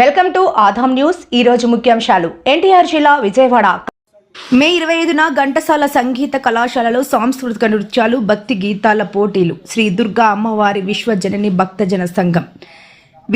Welcome to ఆధమ్ news. ఈ రోజు ముఖ్యాంశాలు. ఎన్టీఆర్ జిల్లా విజయవాడ. మే ఇరవై ఐదున ఘంటసాల సంగీత కళాశాలలో సాంస్కృతిక నృత్యాలు భక్తి గీతాల పోటీలు. శ్రీ దుర్గా అమ్మవారి విశ్వజనని భక్తజన సంఘం.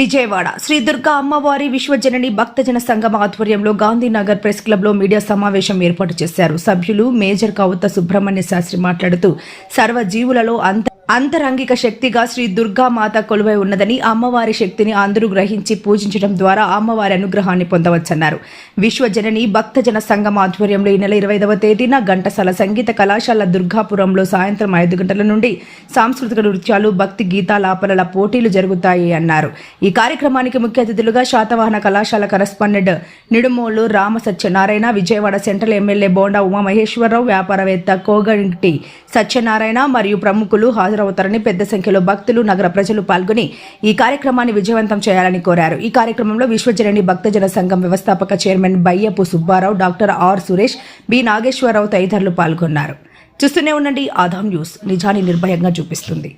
విజయవాడ. శ్రీ దుర్గా అమ్మవారి విశ్వజనని భక్తజన సంఘం ఆధ్వర్యంలో గాంధీనగర్ ప్రెస్ క్లబ్లో మీడియా సమావేశం ఏర్పాటు చేశారు. సభ్యులు మేజర్ కౌత సుబ్రహ్మణ్య శాస్త్రి మాట్లాడుతూ సర్వజీవులలో అంత అంతరంగిక శక్తిగా శ్రీ దుర్గామాత కొలువై ఉన్నదని అమ్మవారి శక్తిని అందరూ గ్రహించి పూజించడం ద్వారా అమ్మవారి అనుగ్రహాన్ని పొందవచ్చన్నారు. విశ్వజనని భక్తజన సంఘం ఆధ్వర్యంలో ఈ నెల ఇరవైదవ తేదీన ఘంటసాల సంగీత కళాశాల దుర్గాపురంలో సాయంత్రం ఐదు గంటల నుండి సాంస్కృతిక నృత్యాలు భక్తి గీతాలాపనల పోటీలు జరుగుతాయి అన్నారు. ఈ కార్యక్రమానికి ముఖ్య అతిథులుగా శాతవాహన కళాశాల correspondent Nidumolu Rama Satyanarayana Vijayawada central MLA Bonda Umamaheswararao వ్యాపారవేత్త కోగంటి సత్యనారాయణ మరియు ప్రముఖులు హాజరవుతారని పెద్ద సంఖ్యలో భక్తులు నగర ప్రజలు పాల్గొని ఈ కార్యక్రమాన్ని విజయవంతం చేయాలని కోరారు. ఈ కార్యక్రమంలో విశ్వజనని భక్తజన సంఘం వ్యవస్థాపక chairman Bayyapu Subbarao doctor R Suresh B Nageswararao తదితరులు పాల్గొన్నారు. చూస్తూనే ఉండండి. ఆధాం న్యూస్ నిజాన్ని నిర్భయంగా చూపిస్తుంది.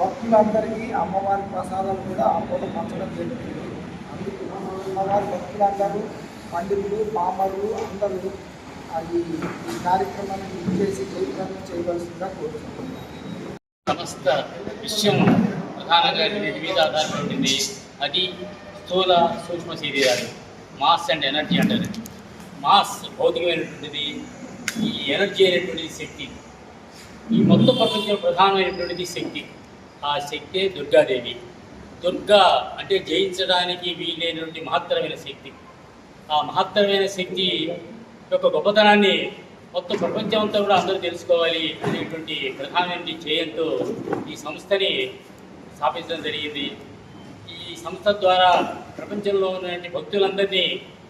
భక్తులందరికీ అమ్మవారి ప్రసాదాలు కూడా ఆ పంచడం జరుగుతుంది. అందుకు అమ్మవారి భక్తులందరూ పండితులు పామరులు అందరూ అది ఈ కార్యక్రమాన్ని జయప్రదం చేయవలసిందిగా కోరుతున్నాను. సమస్త విషయం ప్రధానంగా వీటి మీద ఆధారపడి అది స్థూల సూక్ష్మ శరీరాలు మాస్ అండ్ ఎనర్జీ అంటారు. మాస్ భౌతికమైనటువంటిది ఈ ఎనర్జీ అనేటువంటిది శక్తి. ఈ మొత్తం ప్రపంచంలో ప్రధానమైనటువంటిది శక్తి. ఆ శక్తే దుర్గాదేవి. దుర్గా అంటే జయించడానికి వీలైనటువంటి మహత్తరమైన శక్తి. ఆ మహత్తరమైన శక్తి యొక్క గొప్పతనాన్ని మొత్తం ప్రపంచం అంతా కూడా అందరూ తెలుసుకోవాలి అనేటువంటి ప్రధానమైన చేయంతో ఈ సంస్థని స్థాపించడం జరిగింది. ఈ సంస్థ ద్వారా ప్రపంచంలో ఉన్నటువంటి భక్తులందరినీ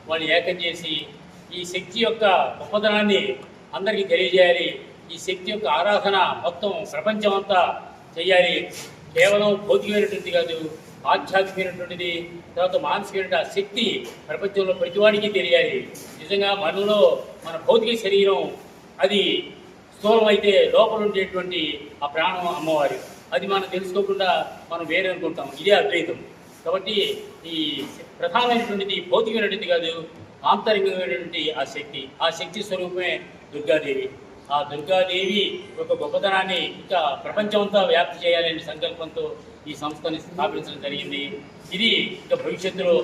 వాళ్ళు ఏకం చేసి ఈ శక్తి యొక్క గొప్పతనాన్ని అందరికీ తెలియజేయాలి. ఈ శక్తి యొక్క ఆరాధన మొత్తం ప్రపంచం అంతా చేయాలి. కేవలం భౌతికమైనటువంటిది కాదు ఆధ్యాత్మికమైనటువంటిది తర్వాత మానసికమైన శక్తి ప్రపంచంలో ప్రతివాడికి తెలియాలి. నిజంగా మనలో మన భౌతిక శరీరం అది స్థూలమైతే లోపల ఉండేటువంటి ఆ ప్రాణం అమ్మవారి. అది మనం తెలుసుకోకుండా మనం వేరే అనుకుంటాం. ఇదే అద్వైతం. కాబట్టి ఈ ప్రధానమైనటువంటిది భౌతికమైనటువంటిది కాదు ఆంతరికమైనటువంటి ఆ శక్తి. ఆ శక్తి స్వరూపమే దుర్గాదేవి. ఆ దుర్గాదేవి యొక్క గొప్పతనాన్ని ఇంకా ప్రపంచమంతా వ్యాప్తి చేయాలనే సంకల్పంతో ఈ సంస్థని స్థాపించడం జరిగింది. ఇది ఇంకా భవిష్యత్తులో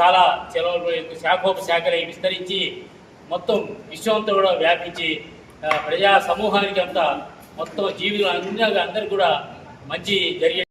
చాలా సెలవులు శాఖోపశాఖలై విస్తరించి మొత్తం విశ్వమంతా కూడా వ్యాపించి ప్రజా సమూహానికి అంతా మొత్తం జీవులు అందరూ అందరూ కూడా మంచి జరిగే